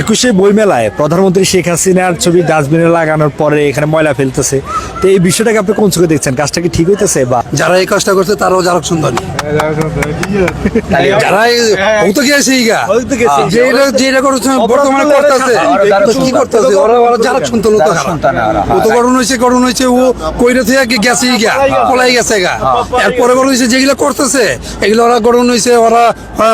একুশে বইমেলায় প্রধানমন্ত্রী শেখ হাসিনার ছবি ডাস্টবিনে লাগানোর পরে এখানে ময়লা ফেলতেছে। তো এই বিষয়টাকে আপনি কোন চোখে দেখছেন? কাজটা কি ঠিক হইতেছে বা যারা এই কাজটা করছে তারাও যারা সুন্দর। যারা এই- গেছে ইগা ও তো গেছে। যে এটা যে এটা করছে বর্তমানে করতেছে। কি করতেছে? ওরা ওরা যারা সন্তান তো ও তো গঠন হয়েছে গঠন হয়েছে ও কইরা থেকে গেছে ইগা পলাই গেছে। গা। এরপরে গঠন হয়েছে যেগুলো করতেছে এগুলো ওরা গঠন হয়েছে ওরা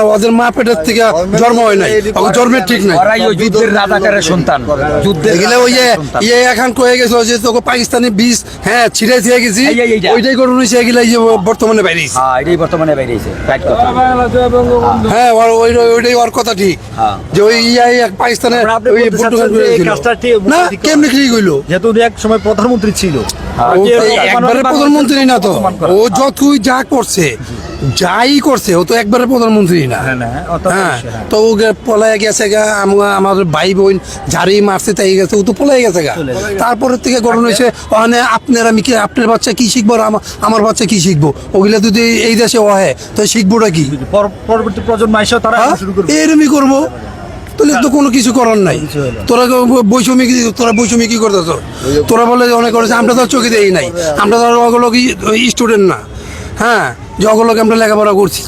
ওদের মা পেটের থেকে জন্ম হয় নাই। জন্মের ঠিক নাই। ওই যুদ্ধের রাজাকারের সন্তান। যুদ্ধের এগুলো ওই যে ইয়ে এখন কয়ে গেছে যে তোকে পাকিস্তানি বীজ হ্যাঁ ছিঁড়ে ছিঁড়ে গেছি। ওইটাই গঠন হয়েছে এগুলো বর্তমানে হ্যাঁ এটাই বর্তমানে বেরিয়েছে রাইট কথা হ্যাঁ ওই ওইটাই ওর কথা ঠিক হ্যাঁ। যে ওই ইয়াই এক। কাজটা না কেমনি ঠিক হইল যেহেতু এক সময় প্রধানমন্ত্রী ছিল একবারে প্রধানমন্ত্রী না তো। ও যতই যা করছে যাই করছে ও তো একবারে প্রধানমন্ত্রী না। হ্যাঁ, হ্যাঁ হ্যাঁ। তো ও পলায় গেছে গা আমাদের ভাই বোন যারই মারছে তাই গেছে ও তো পলাই গেছে গা। তারপরে থেকে গঠন হয়েছে ওখানে আপনার আমি কি আপনার বাচ্চা কি শিখব আর আমার বাচ্চা কি শিখব? ওগুলা যদি এই দেশে হয় তো শিখবোটা কি? পরবর্তী প্রজন্ম এসে তারা হ্যাঁ? এরমই করব। তাহলে তো কোনো কিছু করার নাই। তোরা বৈষম্য কি তোরা বৈষম্য কি করতেছ? তোরা বলে অনেক করেছে আমরা তো চোখে দেই নাই। আমরা তো ওগুলো স্টুডেন্ট না। হ্যাঁ যে ওগুলোকে আমরা লেখাপড়া করছি।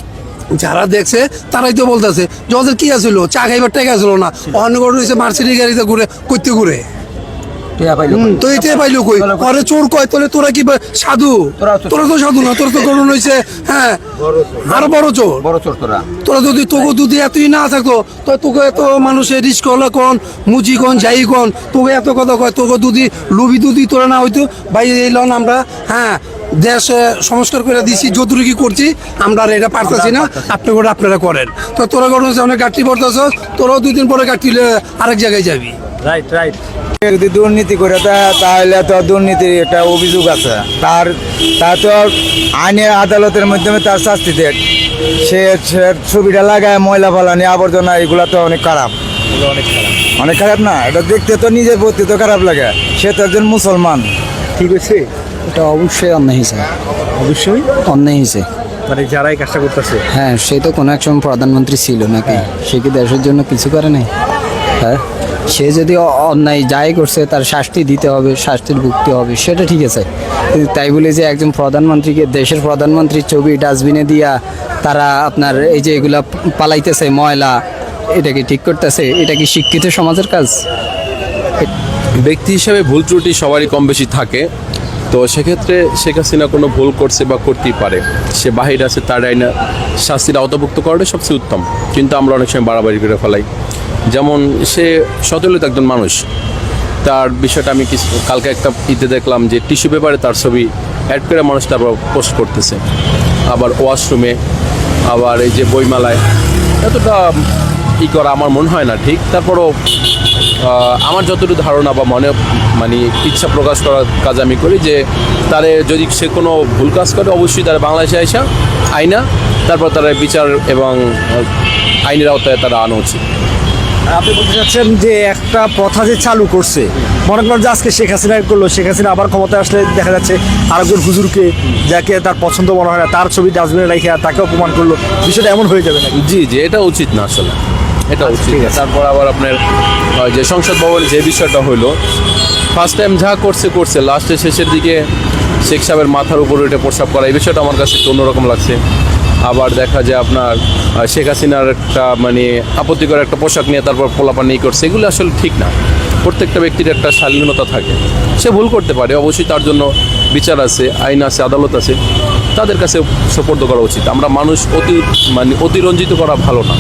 যারা দেখছে তারাই তো বলতেছে যে ওদের কি আছিল? চা খাইবার টাকা আসলো না। অন্য রয়েছে মার্সিডি গাড়িতে ঘুরে করতে ঘুরে। টিয়া পাইলো হুম, তো এটাই পাইলো কই? পরে চোর কয় তাহলে তোরা কি সাধু? তোরা তো সাধু না তোরা তো করুন হয়েছে হ্যাঁ। আর বড় চোর? বড় চোর তোরা। তোরা যদি তোকে যদি এতই না থাকতো তো তোকে এত মানুষের রিস্ক হলে কোন? মুচি কোন যাই কোন? তোকে এত কথা কয় তোকে দুদি লুবি দুদি তোরা না হইতো ভাই এই লন আমরা হ্যাঁ। দেশ সংস্কার করে দিছি যতটুকু কি করছি আমরা আর এটা পারতেছি না আপনি করে আপনারা করেন। তো তোরা করেন অনেক গাঠি পড়তেছ তোরাও দুই দিন পরে গাঠি আরেক জায়গায় যাবি। রাইট রাইট যদি দুর্নীতি করে তা- তাহলে তো দুর্নীতির একটা অভিযোগ আছে। তার তার তো আইনের আদালতের মাধ্যমে তার শাস্তি দেয়। সে সে ছবিটা লাগায় ময়লা ফালানি আবর্জনা এগুলো তো অনেক খারাপ। অনেক খারাপ। না এটা দেখতে তো নিজের প্রতি তো খারাপ লাগে। সে তো একজন মুসলমান। ঠিক হয়েছে এটা অবশ্যই অন্যায় হয়েছে। অবশ্যই? অন্যায় হয়েছে। মানে যারা এই কাজটা করতেছে? হ্যাঁ সে তো কোনো এক সময় প্রধানমন্ত্রী ছিল নাকি? সে কি দেশের জন্য কিছু করে নাই? হ্যাঁ? সে যদি অন্যায় যাই করছে তার শাস্তি দিতে হবে শাস্তির ভুক্তি হবে সেটা ঠিক আছে। কিন্তু তাই বলে যে একজন প্রধানমন্ত্রীকে দেশের প্রধানমন্ত্রীর ছবি ডাস্টবিনে দিয়া তারা আপনার এই যে এগুলা পালাইতেছে ময়লা এটাকে ঠিক করতেছে? এটা কি শিক্ষিত সমাজের কাজ? ব্যক্তি হিসেবে ভুল ত্রুটি সবারই কম বেশি থাকে। তো সেক্ষেত্রে শেখ হাসিনা কোনো ভুল করছে বা করতেই পারে, সে বাহির আছে, তার আইনা শাস্তির আওতাভুক্ত করাটাই সবচেয়ে উত্তম। কিন্তু আমরা অনেক সময় বাড়াবাড়ি করে ফেলাই। যেমন সে সচলিত একজন মানুষ, তার বিষয়টা আমি কিছু, কালকে একটা ইতে দেখলাম যে টিস্যু পেপারে তার ছবি অ্যাড করে মানুষ তারপর পোস্ট করতেছে। আবার ওয়াশরুমে, আবার এই যে বইমালায়, এতটা ই করা আমার মনে হয় না ঠিক। তারপরও আমার যতটুকু ধারণা বা মনে মানে ইচ্ছা প্রকাশ করার কাজ আমি করি যে তারে যদি সে কোনো ভুল কাজ করে অবশ্যই তারা বাংলাদেশে আসা আইনা তারপর তারা বিচার এবং আইনের আওতায় তারা আনা উচিত। আপনি বলতে চাচ্ছেন যে একটা প্রথা যে চালু করছে মনে করেন যে আজকে শেখ হাসিনা করল শেখ হাসিনা আবার ক্ষমতায় আসলে দেখা যাচ্ছে আরেকজন হুজুরকে যাকে তার পছন্দ মনে হয় না তার ছবি ডাস্টবিনে রেখে তাকে অপমান করল বিষয়টা এমন হয়ে যাবে নাকি? জি জি এটা উচিত না আসলে। এটা উচিত না। তারপর আবার আপনার যে সংসদ ভবনে যে বিষয়টা হলো ফার্স্ট টাইম যা করছে করছে। লাস্টে শেষের দিকে শেখ সাহেবের মাথার উপর উঠে প্রস্রাব করা। এই বিষয়টা আমার কাছে একটু অন্যরকম লাগছে। আবার দেখা যায় আপনার শেখ হাসিনার একটা মানে আপত্তিকর একটা পোশাক নিয়ে তারপর পোলাপান নিয়ে করছে। এগুলো আসলে ঠিক না। প্রত্যেকটা ব্যক্তির একটা শালীনতা থাকে। সে ভুল করতে পারে। অবশ্যই তার জন্য বিচার আছে আইন আছে আদালত আছে। তাদের কাছে সোপর্দ করা উচিত। আমরা মানুষ অতি মানে অতিরঞ্জিত করা ভালো না।